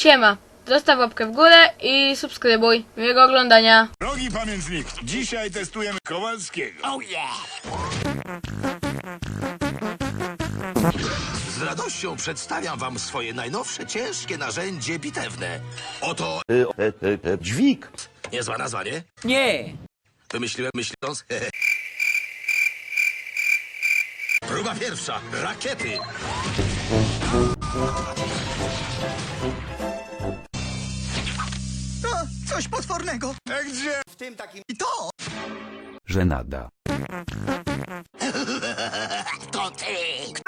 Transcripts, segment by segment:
Siema, zostaw łapkę w górę i subskrybuj. Miłego oglądania. Drogi pamiętnik, dzisiaj testujemy Kowalskiego. Z radością przedstawiam wam swoje najnowsze ciężkie narzędzie bitewne. Oto e, e, e, dźwig. niezła nazwa, nie? Nie. Wymyśliłem myśląc. Próba pierwsza. Rakiety. O, coś potwornego. A gdzie? I to! Żenada. To ty.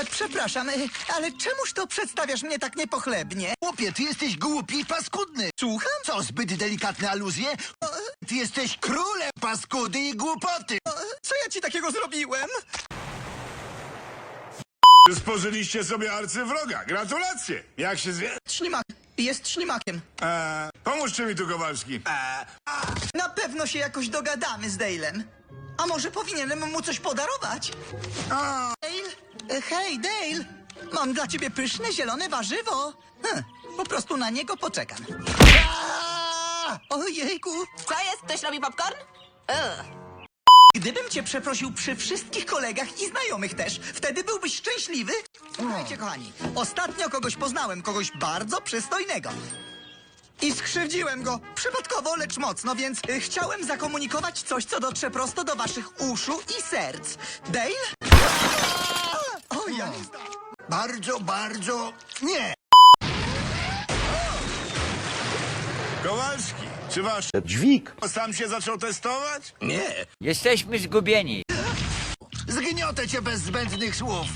E, przepraszam, e, ale czemuż to przedstawiasz mnie tak niepochlebnie? Chłopie, ty jesteś głupi i paskudny. Słucham? Co, zbyt delikatne aluzje? Ty jesteś królem paskudy i głupoty. E, Co ja ci takiego zrobiłem? Spożyliście sobie arcywroga. Gratulacje. Jak się zwie? Ślimak. Jest ślimakiem. Eee, pomóżcie mi tu, Kowalski. Na pewno się jakoś dogadamy z Dale'em. A może powinienem mu coś podarować? A? Hej, Dale! Mam dla ciebie pyszne zielone warzywo. Hm, po prostu na niego poczekam. Aaa! Ojejku! Co jest? Ktoś robi popcorn? Gdybym cię przeprosił przy wszystkich kolegach i znajomych też, wtedy byłbyś szczęśliwy? Słuchajcie, kochani, ostatnio kogoś poznałem, kogoś bardzo przystojnego. I skrzywdziłem go, przypadkowo, lecz mocno, więc y, chciałem zakomunikować coś, co dotrze prosto do waszych uszu i serc. Dale? Znam. Bardzo, bardzo nie. Kowalski, czy wasz Dźwig. sam się zaczął testować? Nie. Jesteśmy zgubieni. Zgniotę cię bez zbędnych słów.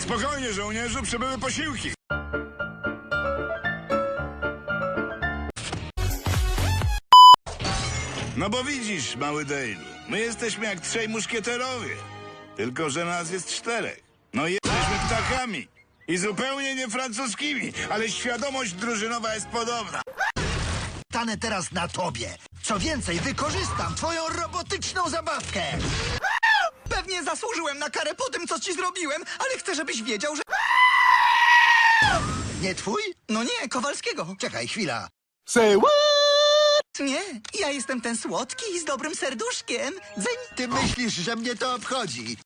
Spokojnie, żołnierzu, przybyły posiłki. No bo widzisz, mały Dale'u, my jesteśmy jak trzej muszkieterowie. Tylko, że nas jest czterech. No i jesteśmy ptakami. I zupełnie nie francuskimi, ale świadomość drużynowa jest podobna. Stanę teraz na tobie. Co więcej, wykorzystam twoją robotyczną zabawkę. Pewnie zasłużyłem na karę po tym, co ci zrobiłem, ale chcę, żebyś wiedział, że... Nie twój? No nie, Kowalskiego. Czekaj, chwila. Nie, ja jestem ten słodki z dobrym serduszkiem. Ty myślisz, że mnie to obchodzi.